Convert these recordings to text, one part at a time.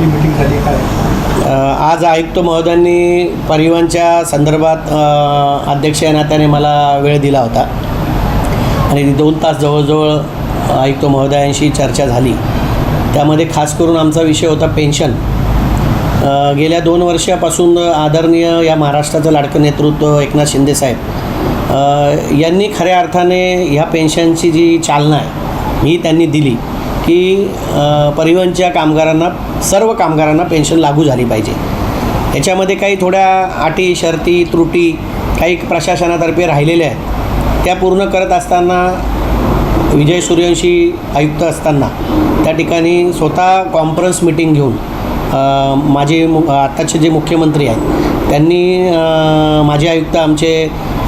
आपली मिटिंग झाली काय? आज आयुक्त महोदयांनी परिवहनच्या संदर्भात अध्यक्ष या नात्याने मला वेळ दिला होता. आणि दोन तास जवळजवळ आयुक्त महोदयांशी चर्चा झाली. त्यामध्ये खास करून आमचा विषय होता पेन्शन. गेल्या दोन वर्षापासून आदरणीय या महाराष्ट्राचं लाडकं नेतृत्व एकनाथ शिंदेसाहेब यांनी खऱ्या अर्थाने ह्या पेन्शनची जी चालना आहे ही त्यांनी दिली. की परिवहनच्या कामगारांना सर्व कामगारांना पेन्शन लागू झाली पाहिजे. याच्यामध्ये काही थोड्या अटी शर्ती त्रुटी काही प्रशासनातर्फे राहिलेल्या आहेत. त्या पूर्ण करत असताना विजय सूर्यवंशी आयुक्त असताना त्या ठिकाणी स्वतः कॉन्फरन्स मिटिंग घेऊन माझे मु आत्ताचे जे मुख्यमंत्री आहेत त्यांनी माझे आयुक्त आमचे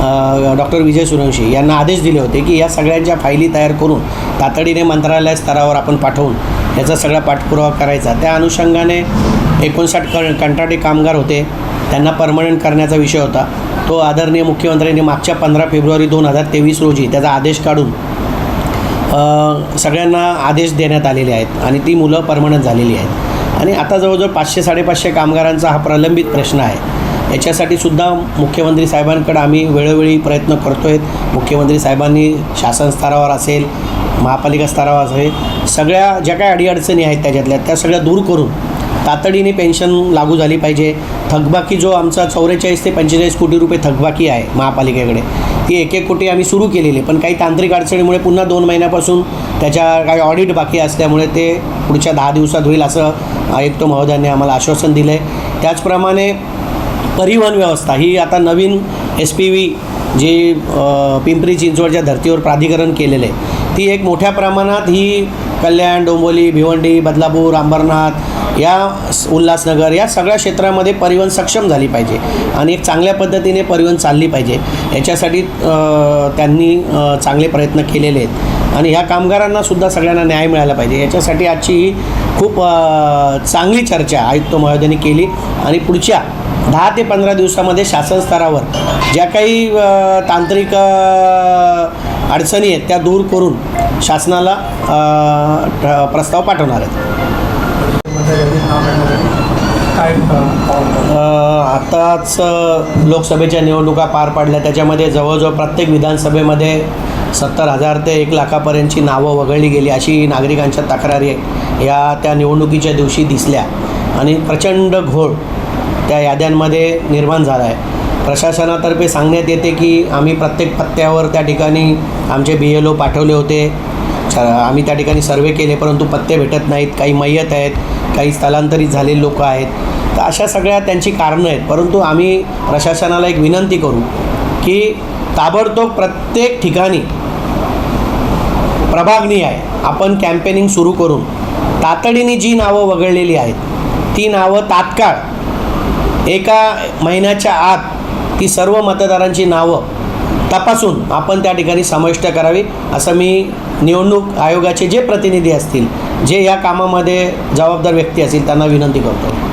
डॉक्टर विजय सूर्यवंशी यांना आदेश दिले होते की या सगळ्यांच्या फायली तयार करून तातडीने मंत्रालय स्तरावर आपण पाठवून याचा सगळा पाठपुरावा करायचा. त्या अनुषंगाने एकोणसाठ क कंत्राटी कामगार होते. त्यांना परमनंट करण्याचा विषय होता. तो आदरणीय मुख्यमंत्र्यांनी मागच्या पंधरा फेब्रुवारी दोन हजार तेवीस रोजी त्याचा आदेश काढून सगळ्यांना आदेश देण्यात आलेले आहेत आणि ती मुलं परमनंट झालेली आहेत. आणि आता जवळजवळ पाचशे साडेपाचशे कामगारांचा हा प्रलंबित प्रश्न आहे. याच्यासाठी सुद्धा मुख्यमंत्री साहेबांकडे आम्ही वेळोवेळी प्रयत्न करतो आहेत मुख्यमंत्री साहेबांनी शासन स्तरावर असेल महापालिका स्तरावर असेल सगळ्या ज्या काही अडीअडचणी आहेत त्याच्यातल्या त्या सगळ्या दूर करून तातडीने पेन्शन लागू झाली पाहिजे. थकबाकी जो आमचा चौवेचाळीस ते पंचेचाळीस कोटी रुपये थकबाकी आहे महापालिकेकडे ती एक एक कोटी आम्ही सुरू केलेली पण काही तांत्रिक अडचणीमुळे पुन्हा दोन महिन्यापासून त्याच्या काही ऑडिट बाकी असल्यामुळे ते पुढच्या दहा दिवसात होईल असं आयुक्त महोदयांनी आम्हाला आश्वासन दिलं आहे त्याचप्रमाणे परिवहन व्यवस्था. ही आता नवीन एस पी व्ही जी पिंपरी चिंचवडच्या धर्तीवर प्राधिकरण केलेलं आहे. ती एक मोठ्या प्रमाणात ही कल्याण डोंबोली भिवंडी बदलापूर अंबरनाथ या उल्हासनगर या सगळ्या क्षेत्रामध्ये परिवहन सक्षम झाली पाहिजे आणि एक चांगल्या पद्धतीने परिवहन चालली पाहिजे. याच्यासाठी त्यांनी चांगले प्रयत्न केलेले आहेत. आणि ह्या कामगारांना सुद्धा सगळ्यांना न्याय मिळाला पाहिजे. याच्यासाठी आजची ही खूप चांगली चर्चा आयुक्त महोदयांनी केली आणि पुढच्या दहा ते पंधरा दिवसामध्ये शासन स्तरावर ज्या काही तांत्रिक अडचणी आहेत त्या दूर करून शासनाला प्रस्ताव पाठवणार आहेत. आत्ताच लोकसभेच्या निवडणुका पार पडल्या. त्याच्यामध्ये जवळजवळ प्रत्येक विधानसभेमध्ये सत्तर हजार ते एक लाखापर्यंतची नावं वगळली गेली अशी नागरिकांच्या तक्रारी या त्या निवडणुकीच्या दिवशी दिसल्या. आणि प्रचंड घोळ त्या याद्यांमध्ये निर्माण झाला आहे. प्रशासनातर्फे सांगण्यात येते की आम्ही प्रत्येक पत्त्यावर त्या ठिकाणी आमचे बी एल ओ पाठवले होते. आम्ही त्या ठिकाणी सर्वे केले परंतु पत्ते भेटत नाहीत. काही मय्यत आहेत काही स्थलांतरित झालेले लोक आहेत. तर अशा सगळ्या त्यांची कारणं आहेत. परंतु आम्ही प्रशासनाला एक विनंती करू की ताबडतोब प्रत्येक ठिकाणी प्रभागणी आहे. आपण कॅम्पेनिंग सुरू करून तातडीने जी नावं वगळलेली आहेत ती नावं तात्काळ एका महिन्याच्या आत ती सर्व मतदारांची नावं तपासून आपण त्या ठिकाणी समाविष्ट करावी असं मी निवडणूक आयोगाचे जे प्रतिनिधी असतील जे या कामामध्ये जबाबदार व्यक्ती असतील त्यांना विनंती करतो.